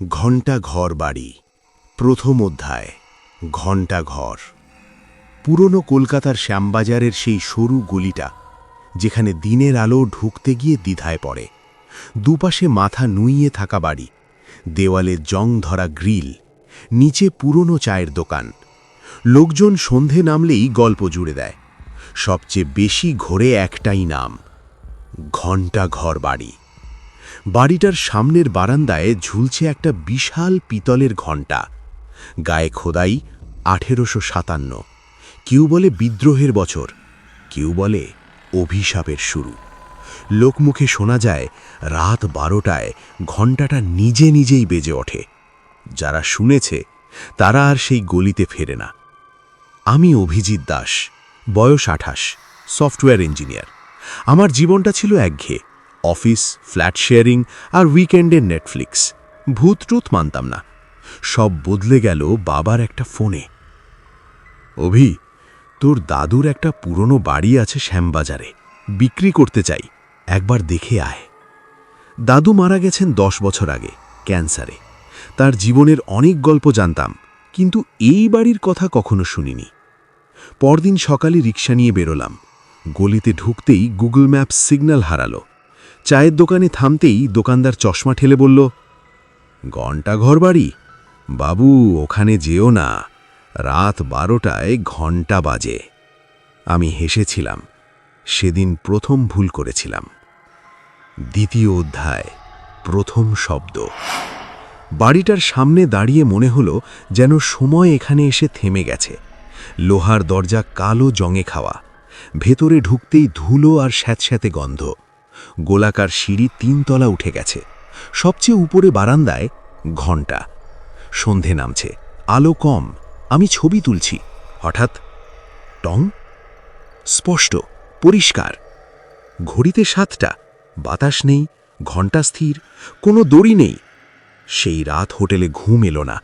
ঘণ্টা ঘর বাড়ি, প্রথম অধ্যায়, ঘণ্টা ঘর। পুরনো কলকাতার শ্যামবাজারের সেই সরু গলিটা, যেখানে দিনের আলো ঢুকতে গিয়ে দ্বিধায় পড়ে। দুপাশে মাথা নুইয়ে থাকা বাড়ি, দেওয়ালে জং ধরা গ্রিল, নিচে পুরনো চায়ের দোকান। লোকজন সন্ধে নামলেই গল্প জুড়ে দেয়। সবচেয়ে বেশি ঘোরে একটাই নাম, ঘণ্টা ঘর বাড়ি। বাড়িটার সামনের বারান্দায় ঝুলছে একটা বিশাল পিতলের ঘণ্টা। গায়ে খোদাই আঠেরোশো সাতান্ন। কেউ বলে বিদ্রোহের বছর, কেউ বলে অভিশাপের শুরু। লোকমুখে শোনা যায়, রাত বারোটায় ঘণ্টাটা নিজে নিজেই বেজে ওঠে। যারা শুনেছে, তারা আর সেই গলিতে ফেরে না। আমি অভিজিৎ দাস, বয়স আঠাশ, সফটওয়্যার ইঞ্জিনিয়ার। আমার জীবনটা ছিল একঘেয়ে। অফিস, ফ্ল্যাট শেয়ারিং আর উইকেন্ডের নেটফ্লিক্স। ভূত টুত মানতাম না। সব বদলে গেল বাবার একটা ফোনে। অভি, তোর দাদুর একটা পুরনো বাড়ি আছে শ্যামবাজারে। বিক্রি করতে চাই। একবার দেখে আয়। দাদু মারা গেছেন দশ বছর আগে, ক্যান্সারে। তার জীবনের অনেক গল্প জানতাম, কিন্তু এই বাড়ির কথা কখনো শুনিনি। পরদিন সকালে রিক্সা নিয়ে বেরোলাম। গলিতে ঢুকতেই গুগল ম্যাপ সিগন্যাল হারালো। চায়ের দোকানে থামতেই দোকানদার চশমা ঠেলে বলল ঘণ্টা ঘর বাড়ি? বাবু, ওখানে যেও না। রাত বারোটায় ঘণ্টা বাজে। আমি হেসেছিলাম। সেদিন প্রথম ভুল করেছিলাম। দ্বিতীয় অধ্যায়, প্রথম শব্দ। বাড়িটার সামনে দাঁড়িয়ে মনে হলো যেন সময় এখানে এসে থেমে গেছে। লোহার দরজা কালো জঙে খাওয়া। ভেতরে ঢুকতেই ধুলো আর স্যাঁতস্যাঁতে গন্ধ। গোলাকার সিঁড়ি তিনতলা উঠে গেছে। সবচেয়ে উপরে বারান্দায় ঘণ্টা সন্ধে নামছে। আলো কম। আমি ছবি তুলছি। হঠাৎ টং। স্পষ্ট। পরিষ্কার। ঘড়িতে সাতটা। বাতাস নেই। ঘণ্টা স্থির। কোনো দড়ি নেই। সেই রাত হোটেলে ঘুম এলো না।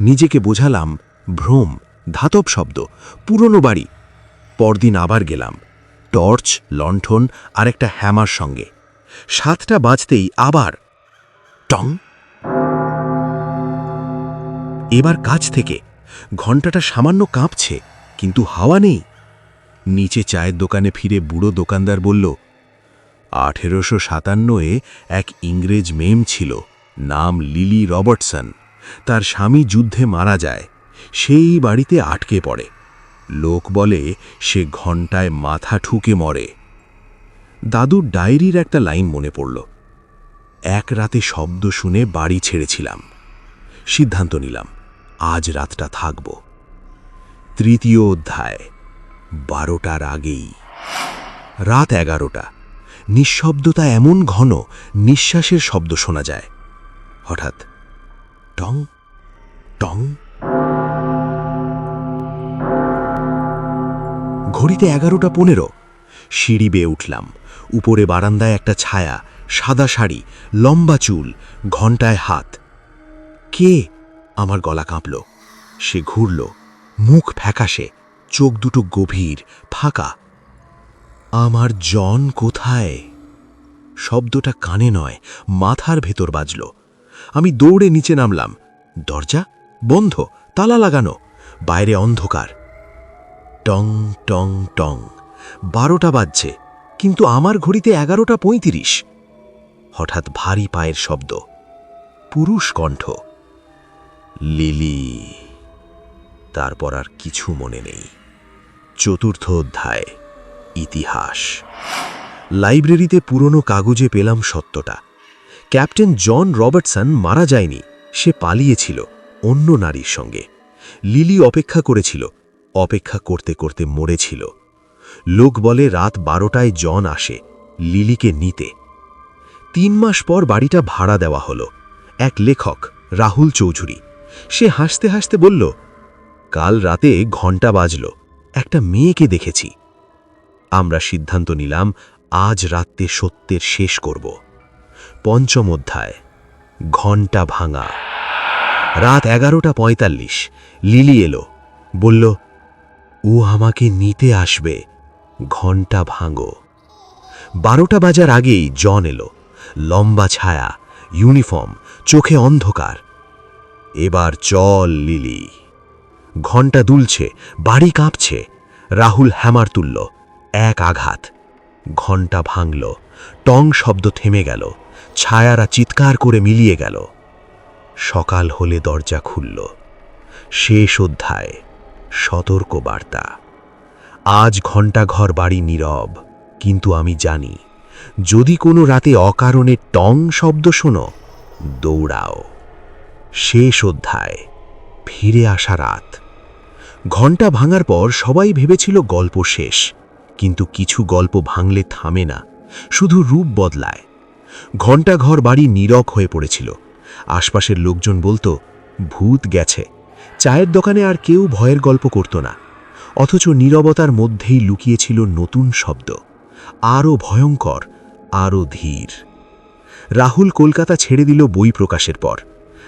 নিজেকে বোঝালাম, ভ্রম, ধাতব শব্দ, পুরনো বাড়ি। পরদিন আবার গেলাম। টর্চ, লণ্ঠন আর একটা হ্যামার সঙ্গে। সাতটা বাজতেই আবার টং। এবার কাছ থেকে। ঘণ্টাটা সামান্য কাঁপছে, কিন্তু হাওয়া নেই। নিচে চায়ের দোকানে ফিরে বুড়ো দোকানদার বলল, আঠেরোশো সাতান্নয়ে এক ইংরেজ মেম ছিল, নাম লিলি রবার্টসন। তার স্বামী যুদ্ধে মারা যায়। সেই বাড়িতে আটকে পড়ে। লোক বলে সে ঘণ্টায় মাথা ঠুকে মরে। দাদুর ডায়েরির একটা লাইন মনে পড়ল। এক রাতে শব্দ শুনে বাড়ি ছেড়েছিলাম। সিদ্ধান্ত নিলাম, আজ রাতটা থাকব। তৃতীয় অধ্যায়, বারোটার আগেই। রাত এগারোটা। নিঃশব্দতা এমন ঘন, নিঃশ্বাসের শব্দ শোনা যায়। হঠাৎ টং টং ঘড়িতে এগারোটা পনেরো। সিঁড়ি বেয়ে উঠলাম। উপরে বারান্দায় একটা ছায়া, সাদা শাড়ি, লম্বা চুল ঘণ্টায় হাত। কে? আমার গলা কাঁপল। সে ঘুরল। মুখ ফ্যাকাশে, চোখ দুটো গভীর, ফাঁকা। আমার জন কোথায়? শব্দটা কানে নয়, মাথার ভেতর বাজল। আমি দৌড়ে নিচে নামলাম। দরজা বন্ধ, তালা লাগানো। বাইরে অন্ধকার। টং টং টং। বারোটা বাজছে, কিন্তু আমার ঘড়িতে এগারোটা পঁয়ত্রিশ। হঠাৎ ভারী পায়ের শব্দ, পুরুষ কণ্ঠ। লিলি, তারপর আর কিছু মনে নেই। চতুর্থ অধ্যায়, ইতিহাস। লাইব্রেরিতে পুরনো কাগজে পেলাম সত্যটা। ক্যাপ্টেন জন রবার্টসন মারা যায়নি, সে পালিয়েছিল অন্য নারীর সঙ্গে। লিলি অপেক্ষা করেছিল অপেক্ষা করতে করতে মরেছিল লোক বলে, রাত বারোটায় জন আসে, লিলিকে নিতে। তিন মাস পর বাড়িটা ভাড়া দেওয়া হলো। এক লেখক, রাহুল চৌধুরী, সে হাসতে হাসতে বলল, কাল রাতে ঘণ্টা বাজল, একটা মেয়েকে দেখেছি। আমরা সিদ্ধান্ত নিলাম, আজ রাত্রে সত্যের শেষ করব। পঞ্চম অধ্যায়, ঘণ্টা ভাঙা। রাত এগারোটা পঁয়তাল্লিশ, লিলি এলো, বলল ও আমাকে নিতে আসবে। ঘণ্টা ভাঙো। বারোটা বাজার আগেই জন এলো। লম্বা ছায়া, ইউনিফর্ম, চোখে অন্ধকার। এবার চল, লিলি। ঘণ্টা দুলছে, বাড়ি কাঁপছে। রাহুল হ্যামার তুলল, এক আঘাত। ঘণ্টা ভাঙল, টং শব্দ থেমে গেল। ছায়ারা চিৎকার করে মিলিয়ে গেল। সকাল হলে দরজা খুলল। শেষ অধ্যায়। সতর্ক বার্তা আজ ঘণ্টাঘর বাড়ি নীরব, কিন্তু আমি জানি, যদি কোনো রাতে অকারণে টং শব্দ শোনো, দৌড়াও। শেষ অধ্যায়, ফিরে আসা রাত। ঘণ্টা ভাঙার পর সবাই ভেবেছিল গল্প শেষ, কিন্তু কিছু গল্প ভাঙলে থামে না, শুধু রূপ বদলায়। ঘণ্টাঘর বাড়ি নীরব হয়ে পড়েছিল। আশপাশের লোকজন বলতো, ভূত গেছে। চায়ের দোকানে আর কেউ ভয়ের গল্প করত না। অথচ নীরবতার মধ্যেই লুকিয়েছিল নতুন শব্দ। আরও ভয়ঙ্কর, আরও ধীর। রাহুল কলকাতা ছেড়ে দিল বই প্রকাশের পর।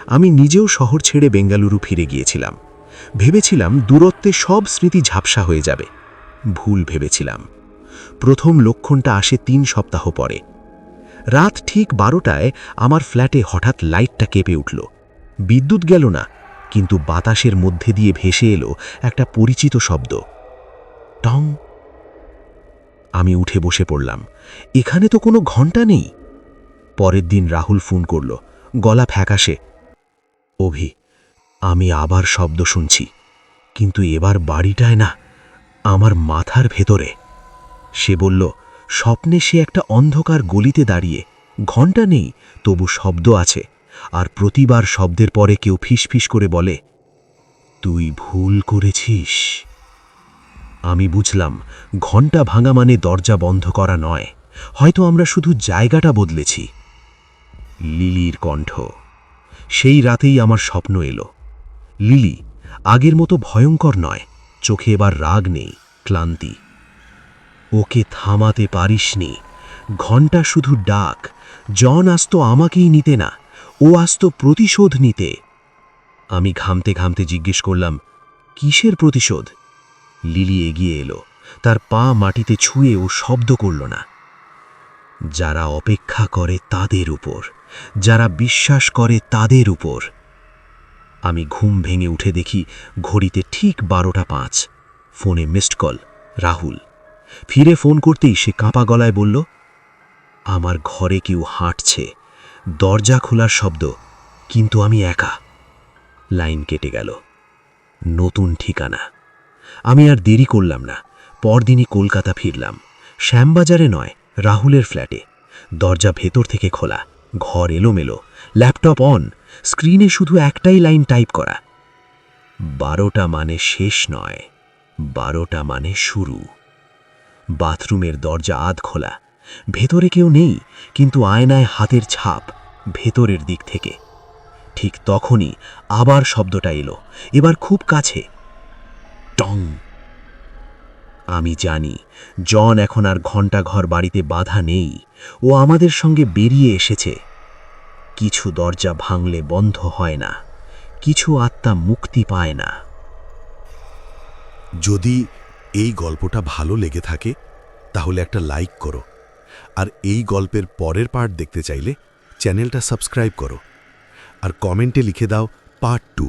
আমি নিজেও শহর ছেড়ে বেঙ্গালুরু ফিরে গিয়েছিলাম। ভেবেছিলাম দূরত্বে সব স্মৃতি ঝাপসা হয়ে যাবে। ভুল ভেবেছিলাম। প্রথম লক্ষণটা আসে তিন সপ্তাহ পরে। রাত ঠিক বারোটায় আমার ফ্ল্যাটে হঠাৎ লাইটটা কেঁপে উঠল। বিদ্যুৎ গেল না। কিন্তু বাতাসের মধ্যে দিয়ে ভেসে এলো একটা পরিচিত শব্দ। টং। আমি উঠে বসে পড়লাম। এখানে তো কোনো ঘণ্টা নেই। পরের দিন রাহুল ফোন করল। গলা ফ্যাকাশে। অভি, আমি আবার শব্দ শুনছি। কিন্তু এবার বাড়িটায় না, আমার মাথার ভেতরে। সে বলল, স্বপ্নে সে একটা অন্ধকার গলিতে দাঁড়িয়ে ঘণ্টা নেই, তবু শব্দ আছে। আর প্রতিবার শব্দের পরে কেউ ফিসফিস করে বলে, তুই ভুল করেছিস। আমি বুঝলাম ঘণ্টা ভাঙা মানে দরজা বন্ধ করা নয়। হয়তো আমরা শুধু জায়গাটা বদলেছি। লিলির কণ্ঠ। সেই রাতেই আমার স্বপ্ন এলো। লিলি, আগের মতো ভয়ঙ্কর নয়, চোখে এবার রাগ নেই, ক্লান্তি। ওকে থামাতে পারিসনি। ঘণ্টা শুধু ডাক। জন আসতো আমাকেই নিতে না। ও আসতো প্রতিশোধ নিতে। আমি ঘামতে ঘামতে জিজ্ঞেস করলাম, কিসের প্রতিশোধ? লিলি এগিয়ে এলো, তার পা মাটিতে ছুঁয়ে ও শব্দ করল না। যারা অপেক্ষা করে তাদের উপর, যারা বিশ্বাস করে তাদের উপর। আমি ঘুম ভেঙে উঠে দেখি ঘড়িতে ঠিক বারোটা পাঁচ। ফোনে মিসড কল রাহুল। ফিরে ফোন করতেই সে কাঁপা গলায় বলল, আমার ঘরে কেউ হাঁটছে। দরজা খোলার শব্দ, কিন্তু আমি একা। লাইন কেটে গেল। নতুন ঠিকানা। আমি আর দেরি করলাম না। পরদিনই কলকাতা ফিরলাম। শ্যামবাজারে নয়, রাহুলের ফ্ল্যাটে। দরজা ভেতর থেকে খোলা। ঘর এলোমেলো। Laptop on. স্ক্রিনে শুধু একটাই লাইন টাইপ করা। বারোটা মানে শেষ নয়। বারোটা মানে শুরু। বাথরুমের দরজা আধ খোলা। ভেতরে কেউ নেই, কিন্তু আয়নায় হাতের ছাপ ভেতরের দিক থেকে। ঠিক তখনই আবার শব্দটা এলো, এবার খুব কাছে। টং। আমি জানি, জন এখন আর ঘণ্টা ঘর বাড়িতে বাধা নেই, ও আমাদের সঙ্গে বেরিয়ে এসেছে। কিছু দরজা ভাঙলে বন্ধ হয় না, কিছু আত্মা মুক্তি পায় না। যদি এই গল্পটা ভালো লেগে থাকে, তাহলে একটা লাইক করো। আর এই গল্পের পরের পার্ট দেখতে চাইলে চ্যানেলটা সাবস্ক্রাইব করো। আর কমেন্টে লিখে দাও পার্ট টু